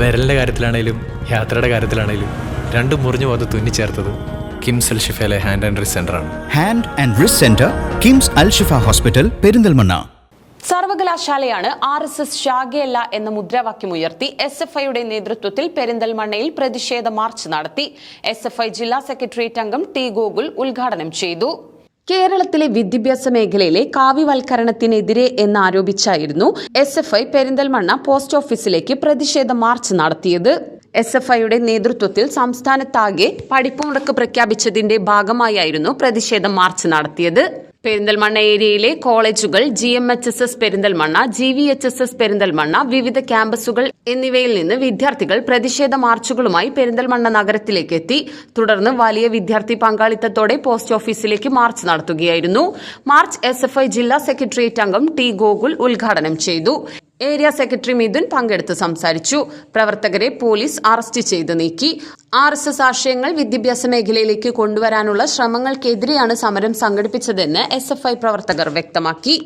വിരലിന്റെ കാര്യത്തിലാണേലും യാത്രയുടെ കാര്യത്തിലാണേലും രണ്ടും മുറിഞ്ഞു പോകാതെ തുന്നിച്ചേർത്തത് കിംസ് അൽ ഷിഫയിലെ ഹാൻഡ് ആൻഡ് റിസ് ആണ്. Hand and wrist centre KIMS Al Shifa hospital Perinthalmanna. സർവകലാശാലയാണ് R S S ശാഖയല്ല എന്ന മുദ്രാവാക്യം ഉയർത്തി എസ് എഫ് ഐയുടെ നേതൃത്വത്തിൽ പെരിന്തൽമണ്ണയിൽ പ്രതിഷേധ മാർച്ച് നടത്തി. എസ് എഫ് ഐ ജില്ലാ സെക്രട്ടേറിയറ്റ് അംഗം ടി ഗോകുൽ ഉദ്ഘാടനം ചെയ്തു. കേരളത്തിലെ വിദ്യാഭ്യാസ മേഖലയിലെ കാവ്യവൽക്കരണത്തിനെതിരെ എന്നാരോപിച്ചായിരുന്നു S F I Perinthalmanna post ഓഫീസിലേക്ക് പ്രതിഷേധ മാർച്ച് നടത്തിയത്. എസ് എഫ് ഐയുടെ നേതൃത്വത്തിൽ സംസ്ഥാനത്താകെ പഠിപ്പുമുടക്ക് പ്രഖ്യാപിച്ചതിന്റെ ഭാഗമായായിരുന്നു പ്രതിഷേധ മാർച്ച് നടത്തിയത്. പെരിന്തൽമണ്ണ ഏരിയയിലെ കോളേജുകൾ G M H S S Perinthalmanna G V H S S Perinthalmanna വിവിധ ക്യാമ്പസുകൾ എന്നിവയിൽ നിന്ന് വിദ്യാർത്ഥികൾ പ്രതിഷേധ മാർച്ചുകളുമായി പെരിന്തൽമണ്ണ നഗരത്തിലേക്ക് എത്തി. തുടർന്ന് വലിയ വിദ്യാർത്ഥി പങ്കാളിത്തത്തോടെ പോസ്റ്റ് ഓഫീസിലേക്ക് മാർച്ച് നടത്തുകയായിരുന്നു. മാർച്ച് എസ് എഫ് ഐ ജില്ലാ സെക്രട്ടേറിയറ്റ് അംഗം ടി ഗോകുൽ ഉദ്ഘാടനം ചെയ്തു. ഏരിയ സെക്രട്ടറി മിഥുൻ പങ്കെടുത്ത് സംസാരിച്ചു. പ്രവർത്തകരെ പോലീസ് അറസ്റ്റ് ചെയ്ത് നീക്കി. ആർ എസ് എസ് ആശയങ്ങൾ വിദ്യാഭ്യാസ മേഖലയിലേക്ക് കൊണ്ടുവരാനുള്ള ശ്രമങ്ങൾക്കെതിരെയാണ് സമരം സംഘടിപ്പിച്ചതെന്ന് എസ് എഫ് ഐ പ്രവർത്തകർ വ്യക്തമാക്കി.